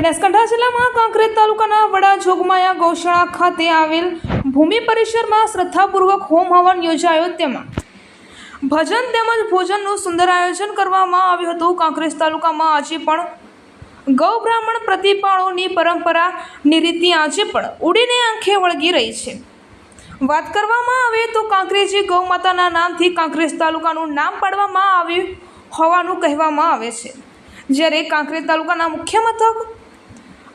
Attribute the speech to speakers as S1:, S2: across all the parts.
S1: બનાસકાંઠા જિલ્લામાં કાંકરેજ તાલુકાના વડા જોગમાયા ગૌશાળા ખાતે આવેલ ભૂમિ પરિસરમાં શ્રદ્ધાપૂર્વક હોમ હવન યોજાયો તેમાં. ભજન તેમજ ભોજનનું સુંદર આયોજન કરવામાં આવ્યું હતું. કાંકરેજ તાલુકામાં આજે પણ ગૌ બ્રાહ્મણ પ્રતિપાળોની પરંપરાની નિરીતિ આજે પણ ઉડીને આંખે વળગી રહી છે. વાત કરવામાં આવે તો કાંકરેજી ગૌ માતાના નામથી કાંકરેજ તાલુકાનું નામ પાડવામાં આવ્યું હોવાનું કહેવામાં આવે છે. જ્યારે કાંકરેજ તાલુકાના મુખ્ય મથક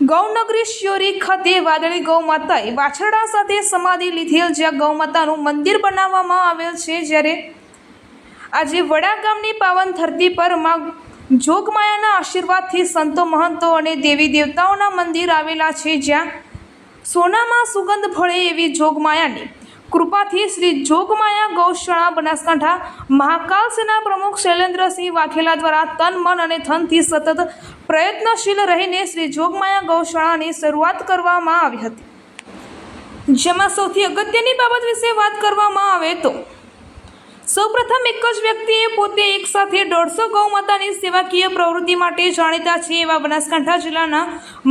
S1: ગૌનગરી શ્યોરી ખાતે વાદળી ગૌ માતાએ વાછરડા સાથે સમાધિ લીધેલ જ્યાં ગૌ માતાનું મંદિર બનાવવામાં આવેલ છે જ્યારે આજે વડા ગામની પાવન ધરતી પરમાં જોગમાયાના આશીર્વાદથી સંતો મહંતો અને દેવી દેવતાઓના મંદિર આવેલા છે જ્યાં સોનામાં સુગંધ ભળે એવી જોગમાયાની કૃપાથી શ્રી જોગમાયા ગૌશાળા, બનાસકાંઠા મહાકાલ સેના પ્રમુખ શૈલેન્દ્રસિંહ વાઘેલા દ્વારા તન, મન અને થનથી સતત પ્રયત્નશીલ રહીને શ્રી જોગમાયા ગૌશાળાની શરૂઆત કરવામાં આવી હતી. જેમાં સૌથી અગત્યની બાબત વિશે વાત કરવામાં આવે તો, સૌપ્રથમ એક જ વ્યક્તિએ પોતે એક સાથે દોઢસો ગૌ માતાની સેવાકીય પ્રવૃત્તિ માટે જાણીતા છે એવા બનાસકાંઠા જિલ્લાના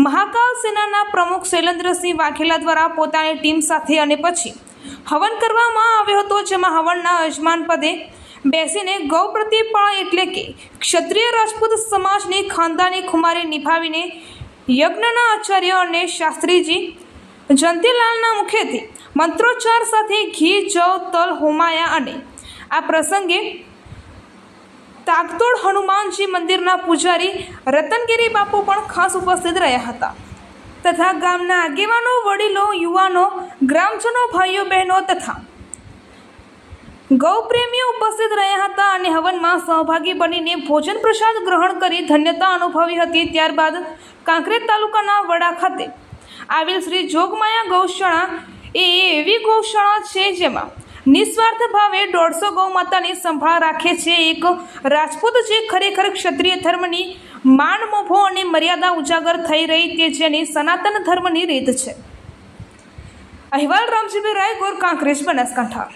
S1: મહાકાલ સેનાના પ્રમુખ શૈલેન્દ્રસિંહ વાઘેલા દ્વારા પોતાની ટીમ સાથે અને પછી હવન કરવામાં આવ્યો હતો, જેમાં હવનના યજમાન પદે બેસીને ગૌ પ્રતિપાળ એટલે કે ક્ષત્રિય રાજપૂત સમાજની ખાનદાની ખુમારી નિભાવીને યજ્ઞના આચાર્ય અને શાસ્ત્રીજી જંતીલાલના મુખેથી મંત્રોચ્ચાર સાથે ઘી, જવ, તલ, હોમાયા અને આ પ્રસંગે તાકતોડ હનુમાનજી મંદિરના પૂજારી રતનગીરી બાપુ પણ ખાસ ઉપસ્થિત રહ્યા હતા. તથા ગામના આગેવાનો, વડીલો, યુવાનો, ગ્રામજનો, ભાઈઓ, બહેનો તથા ગૌપ્રેમીઓ ઉપસ્થિત રહ્યા હતા અને હવનમાં સહભાગી બનીને ભોજન પ્રસાદ ગ્રહણ કરી ધન્યતા અનુભવી હતી. ત્યારબાદ કાંકરેજ તાલુકાના વડા ખાતે આવેલ શ્રી જોગમાયા ગૌશાળા એ એવી ગૌશાળા છે જેમાં નિસ્વાર્થ ભાવે દોઢસો ગૌ માતાની સંભાળ રાખે છે એક રાજપૂત જે ખરેખર ક્ષત્રિય ધર્મની માન મોભો અને મર્યાદા ઉજાગર થઈ રહી તે જેની સનાતન ધર્મની રીત છે. અહેવાલ રામજીભાઈ રાય ગોર કાંકરેજ, બનાસકાંઠા.